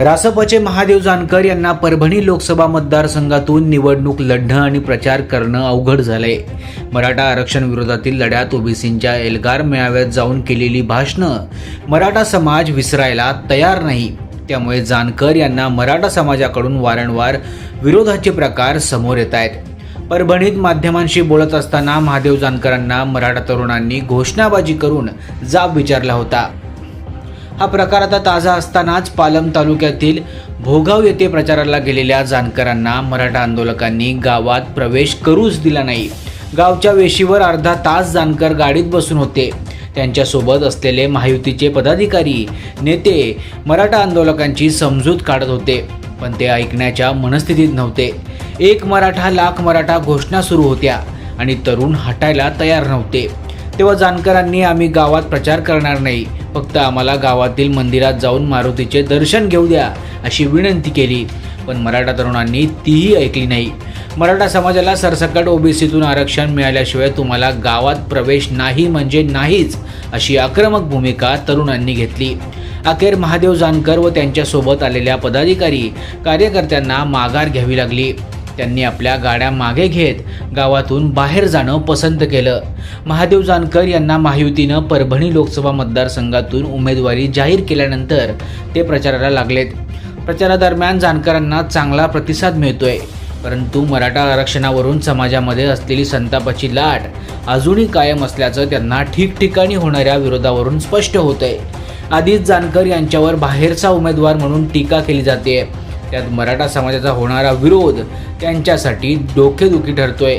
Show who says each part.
Speaker 1: रासपचे महादेव जानकर यांना परभणी लोकसभा मतदारसंघातून निवडणूक लढणं आणि प्रचार करणं अवघड झालंय. मराठा आरक्षण विरोधातील लढ्यात ओबीसींच्या एल्गार मेळाव्यात जाऊन केलेली भाषणं मराठा समाज विसरायला तयार नाही. त्यामुळे जानकर यांना मराठा समाजाकडून वारंवार विरोधाचे प्रकार समोर येत आहेत. परभणीत माध्यमांशी बोलत असताना महादेव जानकरांना मराठा तरुणांनी घोषणाबाजी करून जाब विचारला होता. हा प्रकार आता ताजा असतानाच पालम तालुक्यातील भोगाव येथे प्रचाराला गेलेल्या जानकरांना मराठा आंदोलकांनी गावात प्रवेश करूच दिला नाही. गावच्या वेशीवर अर्धा तास जानकर गाडीत बसून होते. त्यांच्यासोबत असलेले महायुतीचे पदाधिकारी नेते मराठा आंदोलकांची समजूत काढत होते पण ते ऐकण्याच्या मनस्थितीत नव्हते. एक मराठा लाख मराठा घोषणा सुरू होत्या आणि तरुण हटायला तयार नव्हते. तेव्हा जानकरांनी आम्ही गावात प्रचार करणार नाही. फक्त आम्हाला गावातील मंदिरात जाऊन मारुतीचे दर्शन घेऊ द्या अशी विनंती केली. पण मराठा तरुणांनी तीही ऐकली नाही. मराठा समाजाला सरसकट ओबीसीतून आरक्षण मिळाल्याशिवाय तुम्हाला गावात प्रवेश नाही म्हणजे नाहीच अशी आक्रमक भूमिका तरुणांनी घेतली. अखेर महादेव जानकर व त्यांच्यासोबत आलेल्या पदाधिकारी कार्यकर्त्यांना माघार घ्यावी लागली. त्यांनी आपल्या गाड्या मागे घेत गावातून बाहेर जाणं पसंत केलं. महादेव जानकर यांना महायुतीनं परभणी लोकसभा मतदारसंघातून उमेदवारी जाहीर केल्यानंतर ते प्रचाराला लागलेत. प्रचारादरम्यान जानकरांना चांगला प्रतिसाद मिळतोय. परंतु मराठा आरक्षणावरून समाजामध्ये असलेली संतापाची लाट अजूनही कायम असल्याचं त्यांना ठिकठिकाणी होणाऱ्या विरोधावरून स्पष्ट होतंय. आधीच जानकर यांच्यावर बाहेरचा उमेदवार म्हणून टीका केली जाते त्यात मराठा समाजाचा होणारा विरोध त्यांच्यासाठी डोकेदुखी ठरतोय.